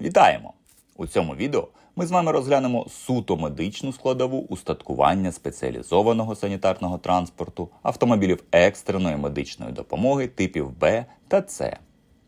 Вітаємо! У цьому відео ми з вами розглянемо суто медичну складову устаткування спеціалізованого санітарного транспорту, автомобілів екстреної медичної допомоги типів Б та С.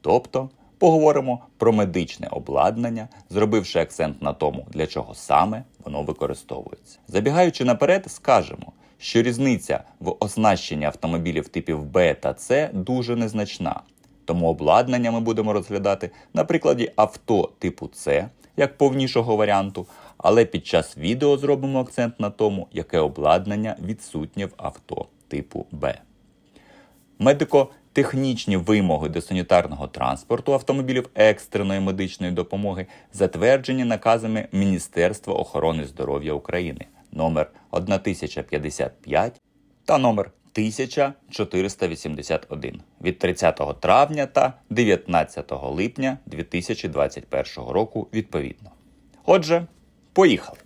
Тобто поговоримо про медичне обладнання, зробивши акцент на тому, для чого саме воно використовується. Забігаючи наперед, скажемо, що різниця в оснащенні автомобілів типів Б та С дуже незначна. Тому обладнання ми будемо розглядати на прикладі авто типу С як повнішого варіанту, але під час відео зробимо акцент на тому, яке обладнання відсутнє в авто типу Б. Медико-технічні вимоги до санітарного транспорту автомобілів екстреної медичної допомоги затверджені наказами Міністерства охорони здоров'я України номер 1055 та номер 1481 від 30 травня та 19 липня 2021 року відповідно. Отже, поїхали.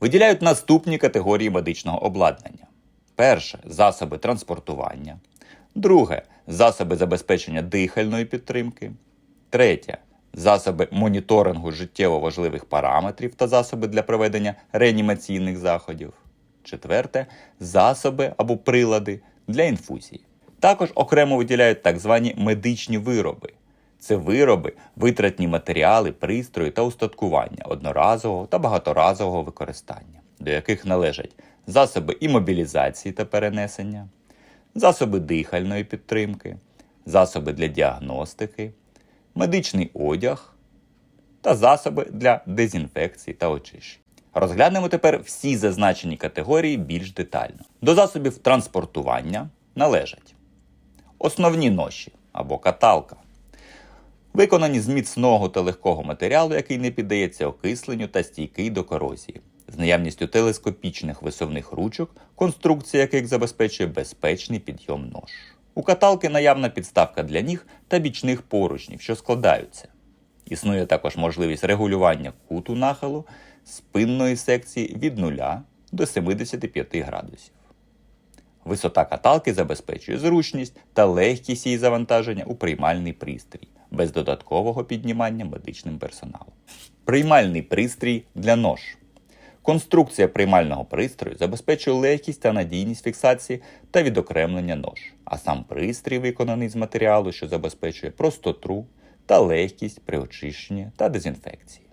Виділяють наступні категорії медичного обладнання: перше засоби транспортування, друге засоби забезпечення дихальної підтримки, третє засоби моніторингу життєво важливих параметрів та засоби для проведення реанімаційних заходів. Четверте засоби або прилади для інфузії. Також окремо виділяють так звані медичні вироби. Це вироби, витратні матеріали, пристрої та устаткування одноразового та багаторазового використання, до яких належать засоби імобілізації та перенесення, засоби дихальної підтримки, засоби для діагностики, медичний одяг та засоби для дезінфекції та очищення. Розглянемо тепер всі зазначені категорії більш детально. До засобів транспортування належать основні ноші або каталка, виконані з міцного та легкого матеріалу, який не піддається окисленню та стійкий до корозії, з наявністю телескопічних висувних ручок, конструкція яких забезпечує безпечний підйом нож. У каталки наявна підставка для ніг та бічних поручнів, що складаються. Існує також можливість регулювання куту нахилу спинної секції від 0 до 75 градусів. Висота каталки забезпечує зручність та легкість її завантаження у приймальний пристрій без додаткового піднімання медичним персоналом. Приймальний пристрій для нож. Конструкція приймального пристрою забезпечує легкість та надійність фіксації та відокремлення нож, а сам пристрій виконаний з матеріалу, що забезпечує простоту та легкість при очищенні та дезінфекції.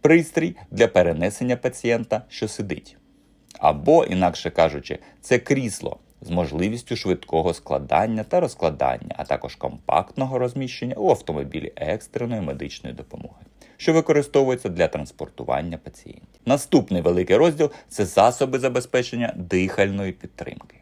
Пристрій для перенесення пацієнта, що сидить. Або, інакше кажучи, це крісло з можливістю швидкого складання та розкладання, а також компактного розміщення у автомобілі екстреної медичної допомоги, що використовується для транспортування пацієнтів. Наступний великий розділ це засоби забезпечення дихальної підтримки.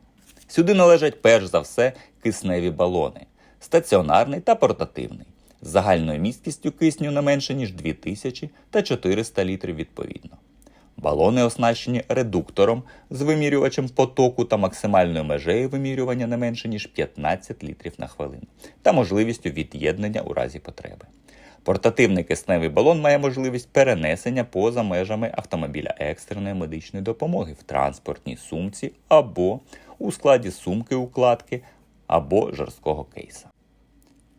Сюди належать перш за все кисневі балони, стаціонарний та портативний, з загальною місткістю кисню не менше, ніж 2000 та 400 літрів відповідно. Балони оснащені редуктором з вимірювачем потоку та максимальною межею вимірювання не менше, ніж 15 літрів на хвилину та можливістю від'єднання у разі потреби. Портативний кисневий балон має можливість перенесення поза межами автомобіля екстреної медичної допомоги в транспортній сумці або у складі сумки-укладки або жорсткого кейса.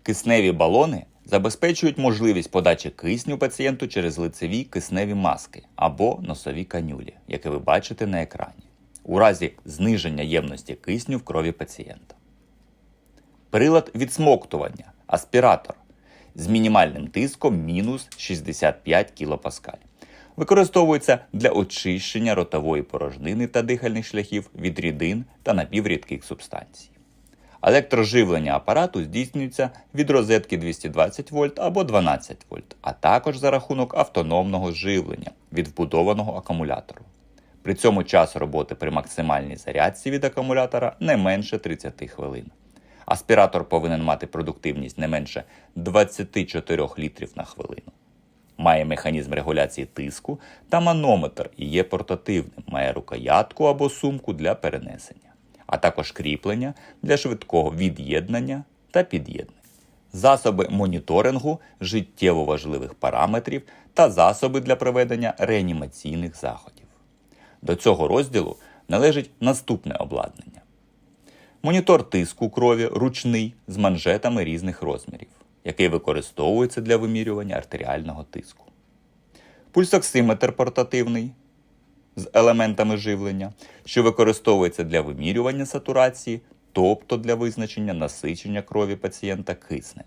Кисневі балони забезпечують можливість подачі кисню пацієнту через лицеві кисневі маски або носові канюлі, які ви бачите на екрані, у разі зниження ємності кисню в крові пацієнта. Прилад відсмоктування аспіратор з мінімальним тиском мінус 65 кПа. Використовується для очищення ротової порожнини та дихальних шляхів від рідин та напіврідких субстанцій. Електроживлення апарату здійснюється від розетки 220 вольт або 12 вольт, а також за рахунок автономного живлення від вбудованого акумулятору. При цьому час роботи при максимальній зарядці від акумулятора не менше 30 хвилин. Аспіратор повинен мати продуктивність не менше 24 літрів на хвилину. Має механізм регуляції тиску та манометр і є портативним, має рукоятку або сумку для перенесення а також кріплення для швидкого від'єднання та під'єднання, засоби моніторингу життєво важливих параметрів та засоби для проведення реанімаційних заходів. До цього розділу належить наступне обладнання: монітор тиску крові ручний з манжетами різних розмірів, який використовується для вимірювання артеріального тиску. Пульсоксиметр портативний з елементами живлення, що використовується для вимірювання сатурації, тобто для визначення насичення крові пацієнта киснем.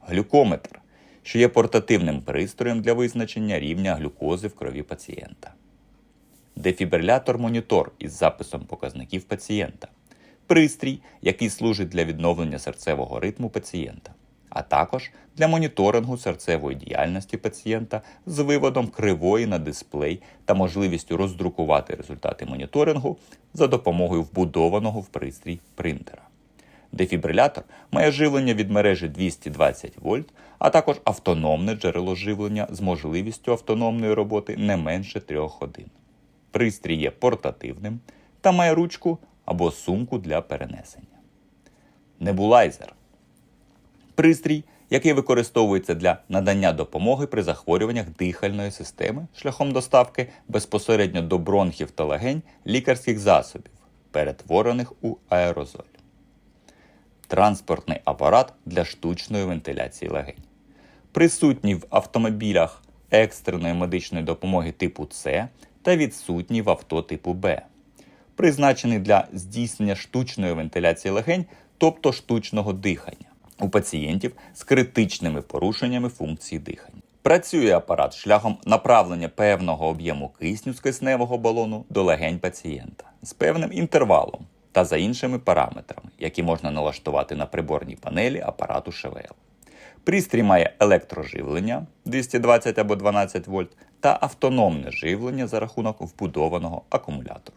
Глюкометр, що є портативним пристроєм для визначення рівня глюкози в крові пацієнта. Дефібрилятор-монітор із записом показників пацієнта. Пристрій, який служить для відновлення серцевого ритму пацієнта, а також для моніторингу серцевої діяльності пацієнта з виводом кривої на дисплей та можливістю роздрукувати результати моніторингу за допомогою вбудованого в пристрій принтера. Дефібрилятор має живлення від мережі 220 вольт, а також автономне джерело живлення з можливістю автономної роботи не менше 3 годин. Пристрій є портативним та має ручку або сумку для перенесення. Небулайзер пристрій, який використовується для надання допомоги при захворюваннях дихальної системи шляхом доставки безпосередньо до бронхів та легень лікарських засобів, перетворених у аерозоль. Транспортний апарат для штучної вентиляції легень. Присутній в автомобілях екстреної медичної допомоги типу С та відсутній в авто типу Б. Призначений для здійснення штучної вентиляції легень, тобто штучного дихання у пацієнтів з критичними порушеннями функції дихання. Працює апарат шляхом направлення певного об'єму кисню з кисневого балону до легень пацієнта з певним інтервалом та за іншими параметрами, які можна налаштувати на приборній панелі апарату ШВЛ. Пристрій має електроживлення 220 або 12 вольт та автономне живлення за рахунок вбудованого акумулятору.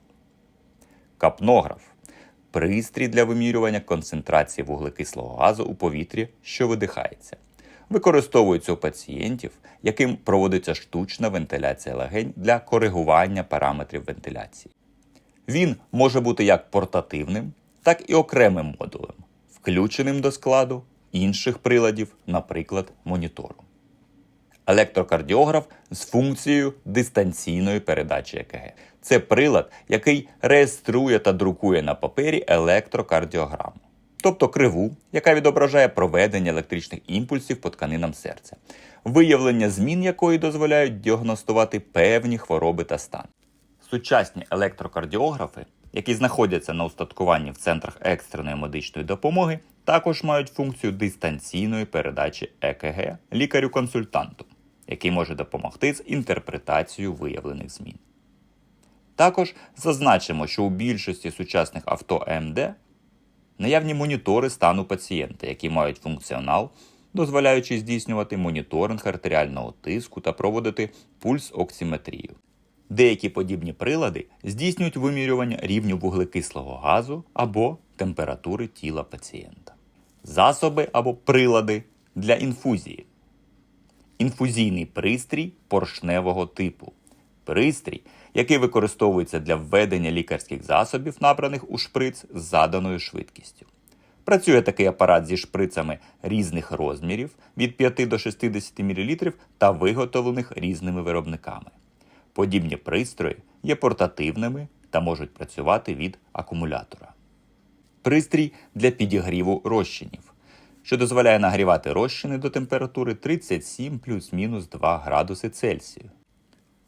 Капнограф пристрій для вимірювання концентрації вуглекислого газу у повітрі, що видихається. Використовується у пацієнтів, яким проводиться штучна вентиляція легень для коригування параметрів вентиляції. Він може бути як портативним, так і окремим модулем, включеним до складу інших приладів, наприклад, монітору. Електрокардіограф з функцією дистанційної передачі ЕКГ. Це прилад, який реєструє та друкує на папері електрокардіограму, тобто криву, яка відображає проведення електричних імпульсів по тканинам серця, виявлення змін якої дозволяють діагностувати певні хвороби та стан. Сучасні електрокардіографи, які знаходяться на устаткуванні в центрах екстреної медичної допомоги, також мають функцію дистанційної передачі ЕКГ лікарю-консультанту, який може допомогти з інтерпретацією виявлених змін. Також зазначимо, що у більшості сучасних авто АМД наявні монітори стану пацієнта, які мають функціонал, дозволяючи здійснювати моніторинг артеріального тиску та проводити пульс-оксиметрію. Деякі подібні прилади здійснюють вимірювання рівню вуглекислого газу або температури тіла пацієнта. Засоби або прилади для інфузії. Інфузійний пристрій поршневого типу. Пристрій, який використовується для введення лікарських засобів, набраних у шприц з заданою швидкістю. Працює такий апарат зі шприцами різних розмірів від 5 до 60 мл та виготовлених різними виробниками. Подібні пристрої є портативними та можуть працювати від акумулятора. Пристрій для підігріву розчинів, що дозволяє нагрівати розчини до температури 37 плюс-мінус 2 градуси Цельсію,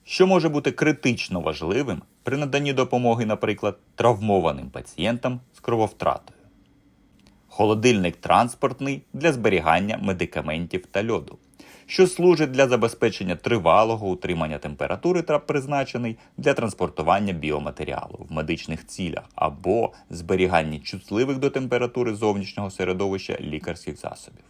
що може бути критично важливим при наданні допомоги, наприклад, травмованим пацієнтам з крововтратою. Холодильник транспортний для зберігання медикаментів та льоду що служить для забезпечення тривалого утримання температури та призначений для транспортування біоматеріалу в медичних цілях або зберігання чутливих до температури зовнішнього середовища лікарських засобів.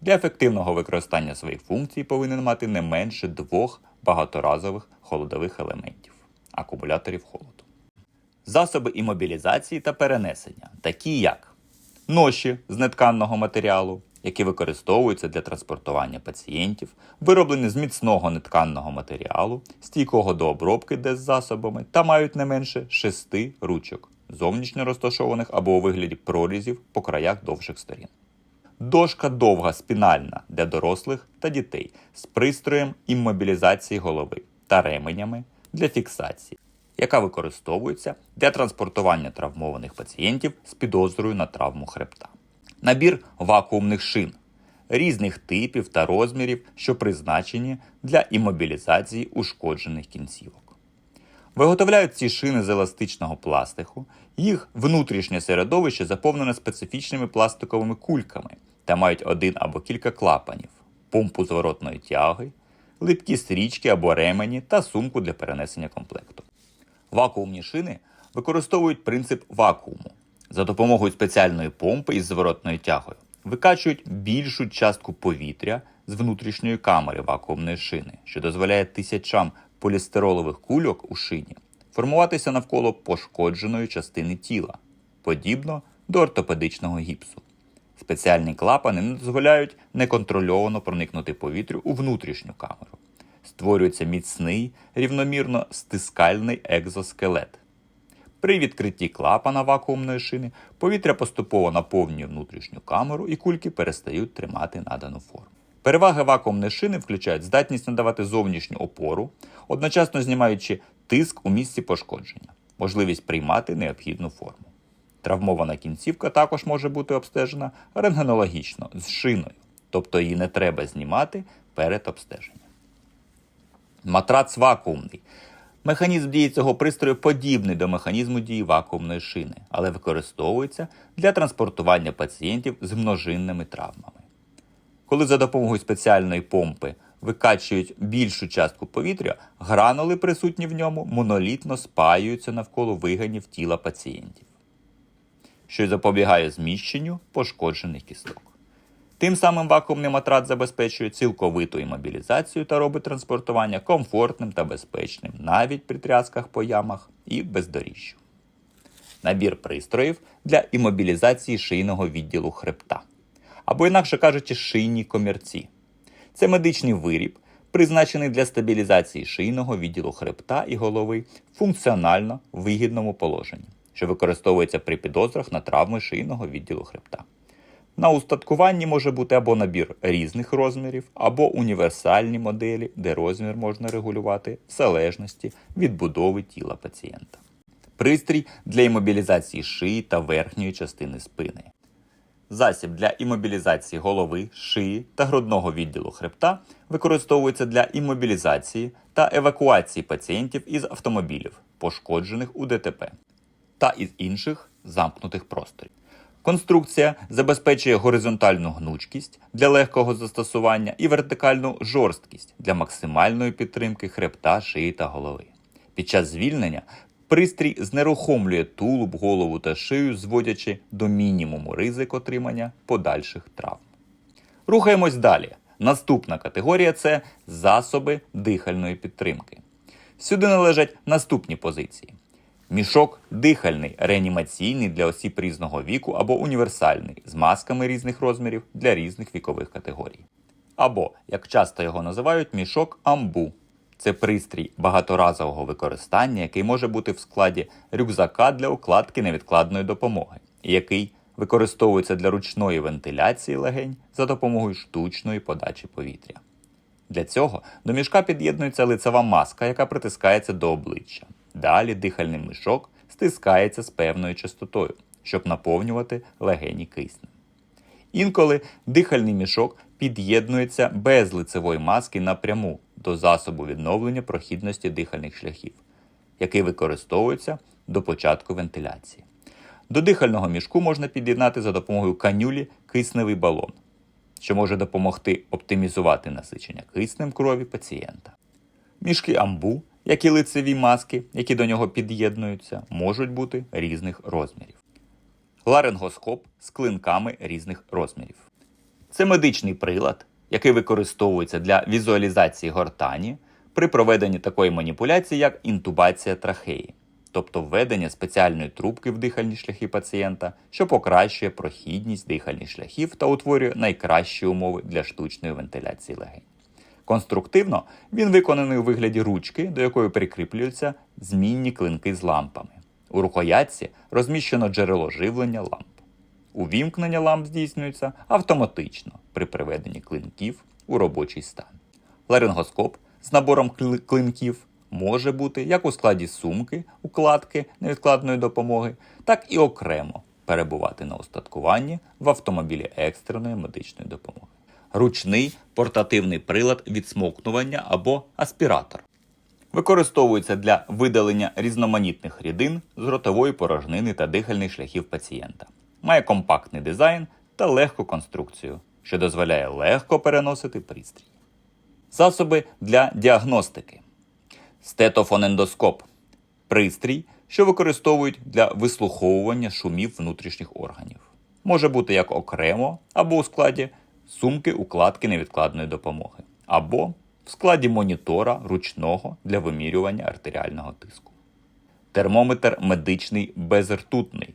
Для ефективного використання своїх функцій повинен мати не менше двох багаторазових холодових елементів акумуляторів холоду. Засоби імобілізації та перенесення, такі як ноші з нетканного матеріалу, які використовуються для транспортування пацієнтів, вироблені з міцного нетканного матеріалу, стійкого до обробки деззасобами та мають не менше шести ручок, зовнішньо розташованих або у вигляді прорізів по краях довших сторін. Дошка довга спінальна для дорослих та дітей з пристроєм іммобілізації голови та ременями для фіксації, яка використовується для транспортування травмованих пацієнтів з підозрою на травму хребта. Набір вакуумних шин різних типів та розмірів, що призначені для імобілізації ушкоджених кінцівок. Виготовляють ці шини з еластичного пластику, їх внутрішнє середовище заповнене специфічними пластиковими кульками та мають один або кілька клапанів, помпу зворотної тяги, липкі стрічки або ремені та сумку для перенесення комплекту. Вакуумні шини використовують принцип вакууму. За допомогою спеціальної помпи із зворотною тягою викачують більшу частку повітря з внутрішньої камери вакуумної шини, що дозволяє тисячам полістиролових кульок у шині формуватися навколо пошкодженої частини тіла, подібно до ортопедичного гіпсу. Спеціальні клапани не дозволяють неконтрольовано проникнути повітрю у внутрішню камеру. Створюється міцний, рівномірно стискальний екзоскелет. При відкритті клапана вакуумної шини повітря поступово наповнює внутрішню камеру і кульки перестають тримати надану форму. Переваги вакуумної шини включають здатність надавати зовнішню опору, одночасно знімаючи тиск у місці пошкодження, можливість приймати необхідну форму. Травмована кінцівка також може бути обстежена рентгенологічно з шиною, тобто її не треба знімати перед обстеженням. Матрац вакуумний. Механізм дії цього пристрою подібний до механізму дії вакуумної шини, але використовується для транспортування пацієнтів з множинними травмами. Коли за допомогою спеціальної помпи викачують більшу частку повітря, гранули, присутні в ньому, монолітно спаюються навколо виганів тіла пацієнтів, що й запобігає зміщенню пошкоджених кісток. Тим самим вакуумний матрац забезпечує цілковиту імобілізацію та робить транспортування комфортним та безпечним навіть при трясках по ямах і бездоріжжю. Набір пристроїв для імобілізації шийного відділу хребта, або, інакше кажучи, шийні комірці. Це медичний виріб, призначений для стабілізації шийного відділу хребта і голови в функціонально вигідному положенні, що використовується при підозрах на травми шийного відділу хребта. На устаткуванні може бути або набір різних розмірів, або універсальні моделі, де розмір можна регулювати в залежності від будови тіла пацієнта. Пристрій для імобілізації шиї та верхньої частини спини. Засіб для імобілізації голови, шиї та грудного відділу хребта використовується для імобілізації та евакуації пацієнтів із автомобілів, пошкоджених у ДТП, та із інших замкнутих просторів. Конструкція забезпечує горизонтальну гнучкість для легкого застосування і вертикальну жорсткість для максимальної підтримки хребта, шиї та голови. Під час звільнення пристрій знерухомлює тулуб, голову та шию, зводячи до мінімуму ризик отримання подальших травм. Рухаємось далі. Наступна категорія це засоби дихальної підтримки. Сюди належать наступні позиції: Мішок дихальний, реанімаційний для осіб різного віку або універсальний з масками різних розмірів для різних вікових категорій. Або, як часто його називають, мішок амбу. Це пристрій багаторазового використання, який може бути в складі рюкзака для укладки невідкладної допомоги, який використовується для ручної вентиляції легень за допомогою штучної подачі повітря. Для цього до мішка під'єднується лицева маска, яка притискається до обличчя. Далі дихальний мішок стискається з певною частотою, щоб наповнювати легені киснем. Інколи дихальний мішок під'єднується без лицевої маски напряму до засобу відновлення прохідності дихальних шляхів, який використовується до початку вентиляції. До дихального мішку можна під'єднати за допомогою канюлі кисневий балон, що може допомогти оптимізувати насичення киснем крові пацієнта. Мішки амбу як і лицеві маски, які до нього під'єднуються, можуть бути різних розмірів. Ларингоскоп з клинками різних розмірів. Це медичний прилад, який використовується для візуалізації гортані при проведенні такої маніпуляції, як інтубація трахеї, тобто введення спеціальної трубки в дихальні шляхи пацієнта, що покращує прохідність дихальних шляхів та утворює найкращі умови для штучної вентиляції легень. Конструктивно він виконаний у вигляді ручки, до якої прикріплюються змінні клинки з лампами. У рукоятці розміщено джерело живлення ламп. Увімкнення ламп здійснюється автоматично при приведенні клинків у робочий стан. Ларингоскоп з набором клинків може бути як у складі сумки, укладки невідкладної допомоги, так і окремо перебувати на устаткуванні в автомобілі екстреної медичної допомоги. Ручний портативний прилад відсмокнування або аспіратор. Використовується для видалення різноманітних рідин з ротової порожнини та дихальних шляхів пацієнта. Має компактний дизайн та легку конструкцію, що дозволяє легко переносити пристрій. Засоби для діагностики. Стетофонендоскоп пристрій, що використовують для вислуховування шумів внутрішніх органів. Може бути як окремо або у складі сумки укладки невідкладної допомоги, або в складі монітора ручного для вимірювання артеріального тиску. Термометр медичний безртутний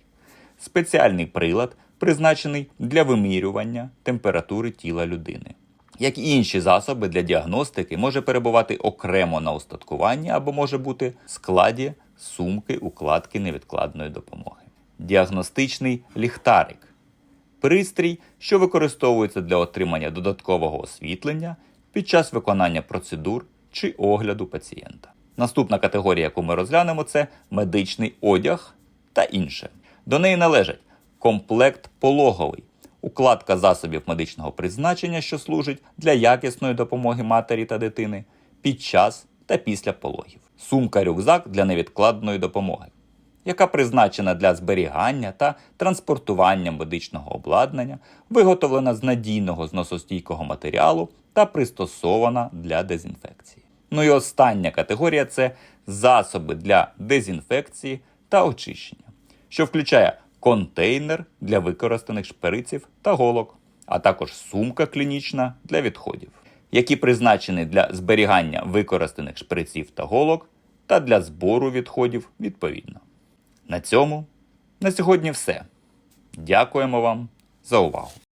спеціальний прилад, призначений для вимірювання температури тіла людини. Як і інші засоби для діагностики, може перебувати окремо на устаткуванні або може бути в складі сумки укладки невідкладної допомоги. Діагностичний ліхтарик пристрій, що використовується для отримання додаткового освітлення під час виконання процедур чи огляду пацієнта. Наступна категорія, яку ми розглянемо, це медичний одяг та інше. До неї належать комплект пологовий, укладка засобів медичного призначення, що служить для якісної допомоги матері та дитини під час та після пологів, сумка-рюкзак для невідкладної допомоги, яка призначена для зберігання та транспортування медичного обладнання, виготовлена з надійного зносостійкого матеріалу та пристосована для дезінфекції. Ну і остання категорія це засоби для дезінфекції та очищення, що включає контейнер для використаних шприців та голок, а також сумка клінічна для відходів, які призначені для зберігання використаних шприців та голок та для збору відходів відповідно. На цьому на сьогодні все. Дякуємо вам за увагу.